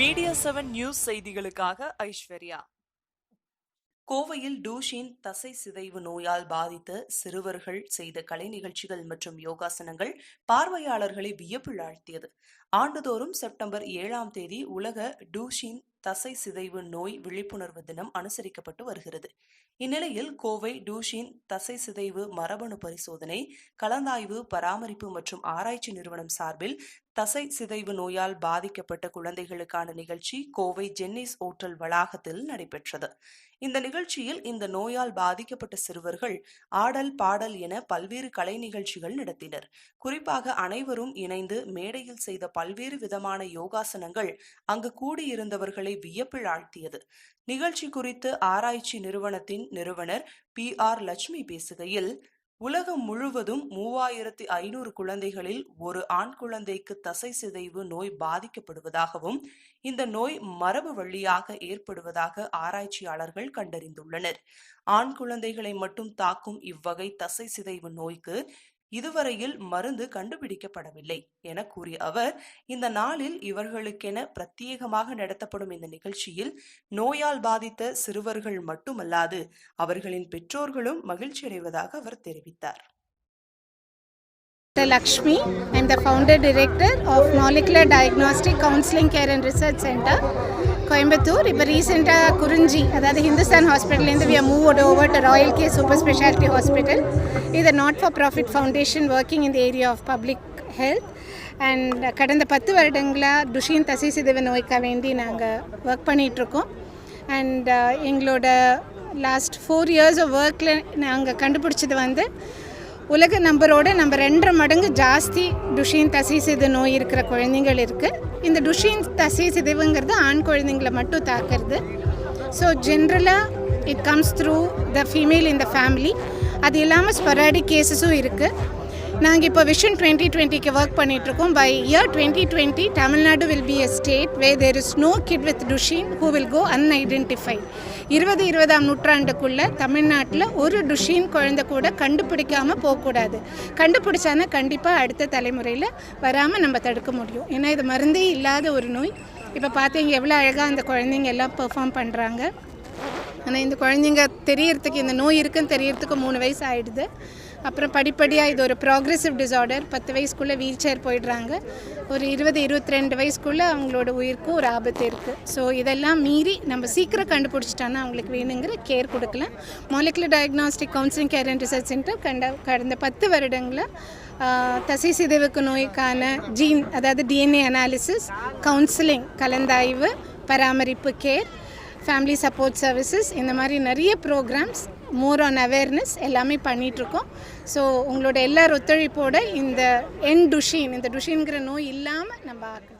Media seven news செய்திகளுக்காக ஐஸ்வர்யா. கோவையில் டூஷின் தசை சிதைவு நோயால் பாதித்த சிறுவர்கள் செய்த கலை நிகழ்ச்சிகள் மற்றும் யோகாசனங்கள் பார்வையாளர்களை வியப்பில் ஆழ்த்தியது. ஆண்டுதோறும் செப்டம்பர் ஏழாம் தேதி உலக டூஷின் தசை சிதைவு நோய் விழிப்புணர்வு தினம் அனுசரிக்கப்பட்டு வருகிறது. இந்நிலையில் கோவை டூஷின் தசை சிதைவு மரபணு பரிசோதனை கலந்தாய்வு பராமரிப்பு மற்றும் ஆராய்ச்சி நிறுவனம் சார்பில் தசை சிதைவு நோயால் பாதிக்கப்பட்ட குழந்தைகளுக்கான நிகழ்ச்சி கோவை ஜென்னிஸ் ஓட்டல் வளாகத்தில் நடைபெற்றது. இந்த நிகழ்ச்சியில் இந்த நோயால் பாதிக்கப்பட்ட சிறுவர்கள் ஆடல் பாடல் என பல்வேறு கலை நிகழ்ச்சிகள் நடத்தினர். குறிப்பாக அனைவரும் இணைந்து மேடையில் செய்த பல்வேறு விதமான யோகாசனங்கள் அங்கு கூடியிருந்தவர்களை வியப்பில் ஆழ்த்தியது. நிகழ்ச்சி குறித்து ஆராய்ச்சி நிறுவனத்தின் நிறுவனர் பி. ஆர். லட்சுமி பேசுகையில் உலகம் முழுவதும் மூவாயிரத்தி ஐநூறு குழந்தைகளில் ஒரு ஆண் குழந்தைக்கு தசை சிதைவு நோய் பாதிக்கப்படுவதாகவும் இந்த நோய் மரபு வழியாக ஏற்படுவதாக ஆராய்ச்சியாளர்கள் கண்டறிந்துள்ளனர். ஆண் குழந்தைகளை மட்டும் தாக்கும் இவ்வகை தசை சிதைவு நோய்க்கு இதுவரையில் மருந்து கண்டுபிடிக்கப்படவில்லை என கூறிய அவர் இந்த நாளில் இவர்களுக்கென பிரத்யேகமாக நடத்தப்படும் இந்த நிகழ்ச்சியில் நோயால் பாதித்த சிறுவர்கள் மட்டுமல்லாது அவர்களின் பெற்றோர்களும் மகிழ்ச்சியடைவதாக அவர் தெரிவித்தார் Dr. Lakshmi. I'm the founder director of Molecular Diagnostic Counseling Care and Research Center, Coimbatore. இப்போ ரீசெண்டாக குறிஞ்சி அதாவது Hindustan ஹாஸ்பிட்டல்லேருந்து we move over to royal care super speciality hospital இது not for profit foundation working in area of public health and கடந்த பத்து வருடங்களாக Duchenne தசி சிதைவு நோய்க்காக வேண்டி நாங்கள் ஒர்க் பண்ணிகிட்ருக்கோம் அண்ட் uh, எங்களோட லாஸ்ட் ஃபோர் இயர்ஸ் ஆஃப் ஒர்க்கில் நாங்கள் கண்டுபிடிச்சது வந்து உலக நம்பரோட நம்ம ரெண்டரை மடங்கு ஜாஸ்தி டுஷின் தசீசிது நோய் இருக்கிற குழந்தைங்கள் இருக்குது இந்த டுஷின் தசீசிதுவுங்கிறது ஆண் குழந்தைங்களை மட்டும் தாக்குறது. ஸோ ஜென்ரலாக it comes through the female in the family அது இல்லாமல் ஸ்பொராடிக் கேசஸும் இருக்குது நாங்கள் இப்போ விஷன் டுவெண்ட்டி டுவெண்ட்டிக்கு ஒர்க் பண்ணிகிட்ருக்கோம் by year twenty twenty Tamil Nadu will be a state way there is no kid with Duchenne who will go unidentify இருபது இருபதாம் நூற்றாண்டுக்குள்ளே தமிழ்நாட்டில் ஒரு டுஷின் குழந்தை கூட கண்டுபிடிக்காமல் போகக்கூடாது. கண்டுபிடிச்சானா கண்டிப்பாக அடுத்த தலைமுறையில் வராமல் நம்ம தடுக்க முடியும். ஏன்னா இது மருந்தே இல்லாத ஒரு நோய். இப்போ பார்த்தீங்க எவ்வளோ அழகாக அந்த குழந்தைங்க எல்லாம் பெர்ஃபார்ம் பண்ணுறாங்க ஆனால் இந்த குழந்தைங்க தெரியறதுக்கு இந்த நோய் இருக்குன்னு தெரியறதுக்கு மூணு வயசு ஆகிடுது அப்புறம் படிப்படியாக இது ஒரு ப்ராக்ரெசிவ் டிசார்டர் பத்து வயசுக்குள்ளே வீல் சேர் போயிடுறாங்க. ஒரு இருபது இருபத்தி ரெண்டு வயசுக்குள்ளே அவங்களோட உயிருக்கும் ஒரு ஆபத்து இருக்குது ஸோ இதெல்லாம் மீறி நம்ம சீக்கிரம் கண்டுபிடிச்சிட்டோன்னா அவங்களுக்கு வேணுங்கிற கேர் கொடுக்கலாம். Molecular diagnostic counselling care and research centre கண்ட கடந்த பத்து வருடங்களில் தசை சிதைவுக்கு நோய்க்கான ஜீன் அதாவது டிஎன்ஏ அனாலிசிஸ் கவுன்சிலிங் கலந்தாய்வு பராமரிப்பு கேர் ஃபேமிலி சப்போர்ட் சர்வீசஸ் இந்த மாதிரி நிறைய ப்ரோக்ராம்ஸ் மோர் ஆன் அவேர்னஸ் எல்லாமே பண்ணிகிட்ருக்கோம் ஸோ உங்களோட எல்லார் ஒத்துழைப்போடு இந்த என் டுஷின் இந்த டுஷின்கிற நோய் இல்லாமல் நம்ம ஆக்கணும்.